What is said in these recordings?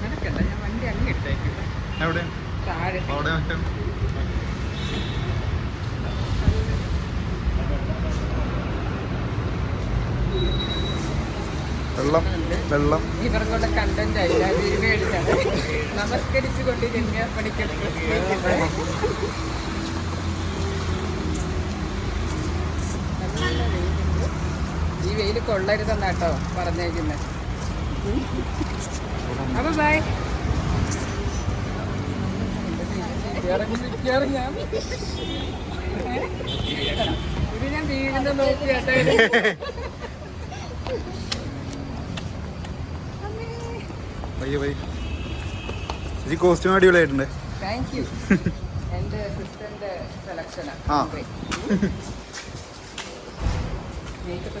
നടക്കണ്ട. ഞാൻ വണ്ടി അങ്ങ് ഇട്ടേക്കും എവിടെ? താഴെ. അവിടെ മറ്റേ വെള്ളം വെള്ളം. ഇവർക്കൂടെ കണ്ടന്റ് ആയില്ല. നമസ്കരിച്ചു രമ്യ ഈ കൊള്ളരുതെന്നാണ് കൊള്ളരുതെന്നാ കേട്ടോ പറഞ്ഞേക്കുന്നത് അപ്പൊ ബൈ ഇത് ഞാൻ വീഴുന്ന നോക്കി പയ്യെ കോസ്റ്റ്യൂം അടിപൊളിയായിട്ടുണ്ട്. താങ്ക് യു എന്റെ സിസ്റ്ററിന്റെ സെലക്ഷനാണ് ആ. മേക്കപ്പ്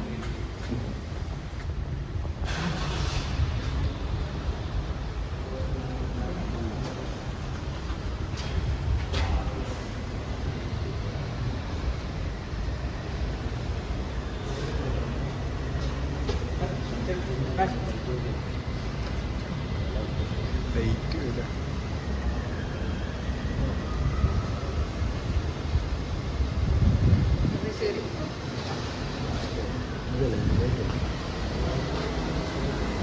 ശരി